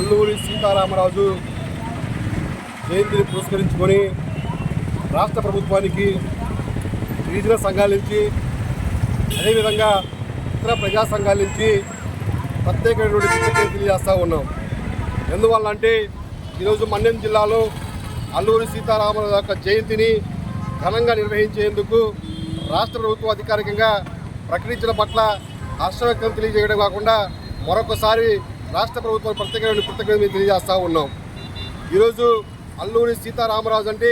అల్లూరి సీతారామరాజు జయంతిని పురస్కరించుకొని రాష్ట్ర ప్రభుత్వానికి గిరిజన సంఘాల నుంచి అదేవిధంగా ఇతర ప్రజా సంఘాల నుంచి ప్రత్యేకమైనటువంటి కృతజ్ఞతలు తెలియజేస్తూ ఉన్నాం. ఎందువల్ల అంటే ఈరోజు మన్యం జిల్లాలో అల్లూరి సీతారామరాజు యొక్క జయంతిని ఘనంగా నిర్వహించేందుకు రాష్ట్ర ప్రభుత్వం అధికారికంగా ప్రకటించిన పట్ల హర్ష వ్యక్తం తెలియజేయడం కాకుండా మరొకసారి రాష్ట్ర ప్రభుత్వం ప్రత్యేకమైన కృతజ్ఞతలు తెలియజేస్తూ ఉన్నాం. ఈరోజు అల్లూరి సీతారామరాజు అంటే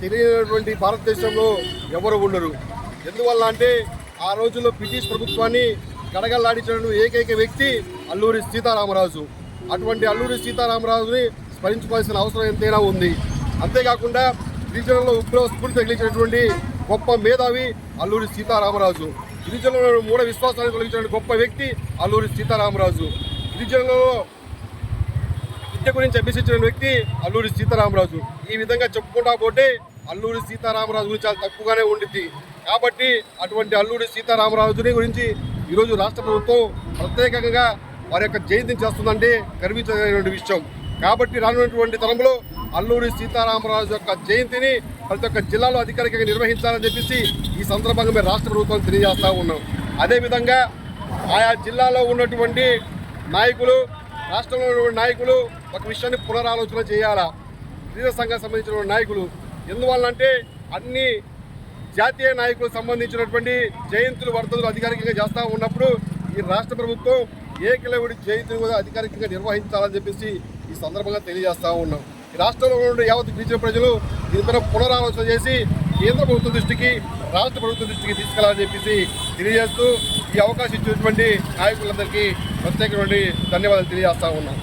తెలియనటువంటి భారతదేశంలో ఎవరు ఉండరు. ఎందువల్ల అంటే ఆ రోజుల్లో బ్రిటిష్ ప్రభుత్వాన్ని గడగల్లాడించిన ఏకైక వ్యక్తి అల్లూరి సీతారామరాజు. అటువంటి అల్లూరి సీతారామరాజుని స్మరించుకోవాల్సిన అవసరం ఎంతైనా ఉంది. అంతేకాకుండా గిరిజనుల్లో ఉగ్ర స్ఫూర్తి తగిలించినటువంటి గొప్ప మేధావి అల్లూరి సీతారామరాజు. గిరిజనులను మూఢ విశ్వాసాన్ని తొలగించిన గొప్ప వ్యక్తి అల్లూరి సీతారామరాజు. గిరిజనులలో విద్య గురించి అభ్యసించిన వ్యక్తి అల్లూరి సీతారామరాజు. ఈ విధంగా చెప్పుకుంటా పోతే అల్లూరి సీతారామరాజు గురించి చాలా తక్కువగానే ఉండిద్ది. కాబట్టి అటువంటి అల్లూరి సీతారామరాజుని గురించి ఈరోజు రాష్ట్ర ప్రభుత్వం ప్రత్యేకంగా వారి యొక్క జయంతిని చేస్తుందంటే గర్వించదగినటువంటి విషయం. కాబట్టి రానున్నటువంటి తరంలో అల్లూరి సీతారామరాజు యొక్క జయంతిని ప్రతి ఒక్క జిల్లాలో అధికారికంగా నిర్వహించాలని చెప్పేసి ఈ సందర్భంగా మేము రాష్ట్ర ప్రభుత్వం తెలియజేస్తూ ఉన్నాం. అదేవిధంగా ఆయా జిల్లాలో ఉన్నటువంటి నాయకులు రాష్ట్రంలో ఉన్నటువంటి నాయకులు ఒక విషయాన్ని పునరాలోచన చేయాలా? గిరిజన సంఘానికి సంబంధించిన నాయకులు ఎందువల్లంటే అన్ని జాతీయ నాయకులకు సంబంధించినటువంటి జయంతులు వర్ధతులు అధికారికంగా చేస్తూ ఉన్నప్పుడు ఈ రాష్ట్ర ప్రభుత్వం ఏకలవుడి జయంతిని కూడా అధికారికంగా నిర్వహించాలని చెప్పేసి ఈ సందర్భంగా తెలియజేస్తూ ఉన్నాం. ఈ రాష్ట్రంలో ఉన్న యావత్ గిరిజన ప్రజలు దీనిపైన పునరాలోచన చేసి కేంద్ర ప్రభుత్వ దృష్టికి రాష్ట్ర ప్రభుత్వ దృష్టికి తీసుకెళ్ళాలని చెప్పేసి తెలియజేస్తూ ఈ అవకాశం ఇచ్చినటువంటి నాయకులందరికీ ప్రత్యేకమైన ధన్యవాదాలు తెలియజేస్తా ఉన్నాం